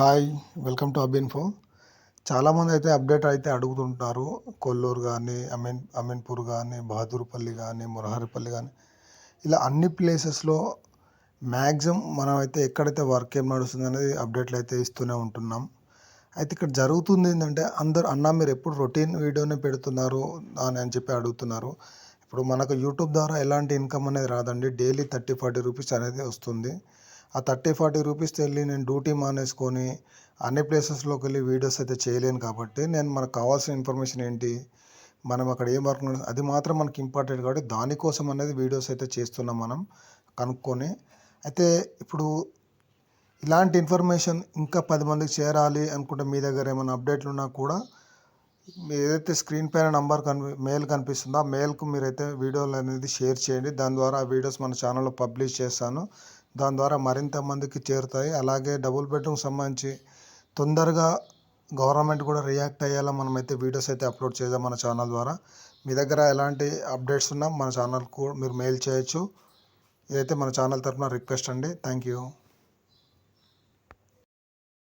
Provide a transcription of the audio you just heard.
Hi welcome to అబిన్ఫో చాలామంది అయితే update అయితే అడుగుతుంటారు. కొల్లూరు కానీ అమీన్ అమీన్పూర్ కానీ బహదూర్పల్లి కానీ మురహరిపల్లి కానీ. ఇలా అన్ని ప్లేసెస్లో మ్యాక్సిమం మనం అయితే ఎక్కడైతే వర్క్ ఏం నడుస్తుంది అనేది అప్డేట్లు అయితే ఇస్తూనే ఉంటున్నాం. అయితే ఇక్కడ జరుగుతుంది ఏంటంటే అందరు అన్న మీరు ఎప్పుడు రొటీన్ వీడియోనే పెడుతున్నారు అని అని చెప్పి అడుగుతున్నారు. ఇప్పుడు మనకు యూట్యూబ్ ద్వారా ఎలాంటి ఇన్కమ్ అనేది రాదండి. డైలీ థర్టీ ఫార్టీ రూపీస్ అనేది వస్తుంది. ఆ థర్టీ ఫార్టీ రూపీస్ వెళ్ళి నేను డ్యూటీ మానేసుకొని అన్ని ప్లేసెస్లోకి వెళ్ళి వీడియోస్ అయితే చేయలేను కాబట్టి నేను మనకు కావాల్సిన ఇన్ఫర్మేషన్ ఏంటి? మనం అక్కడ ఏం వర్క్ అది మాత్రం మనకి ఇంపార్టెంట్ కాబట్టి దానికోసం అనేది వీడియోస్ అయితే చేస్తున్నాం మనం కనుక్కొని. అయితే ఇప్పుడు ఇలాంటి ఇన్ఫర్మేషన్ ఇంకా పది మందికి చేరాలి అనుకుంటే మీ దగ్గర ఏమైనా అప్డేట్లు ఉన్నా కూడా ఏదైతే స్క్రీన్ పైన నంబర్ కనిపి మెయిల్ కనిపిస్తుందో ఆ మెయిల్కు మీరైతే వీడియోలు అనేది షేర్ చేయండి. దాని ద్వారా ఆ వీడియోస్ మన ఛానల్లో పబ్లిష్ చేస్తాను. దాని ద్వారా మరింత మందికి చేరుతాయి. అలాగే డబుల్ బెడ్రూమ్ సంబంధించి తొందరగా గవర్నమెంట్ కూడా రియాక్ట్ అయ్యేలా మనమైతే వీడియోస్ అయితే అప్లోడ్ చేద్దాం మన ఛానల్ ద్వారా. మీ దగ్గర ఎలాంటి అప్డేట్స్ ఉన్నా మన ఛానల్కు మీరు మెయిల్ చేయొచ్చు. ఇదైతే మన ఛానల్ తరఫున రిక్వెస్ట్ అండి. Thank you.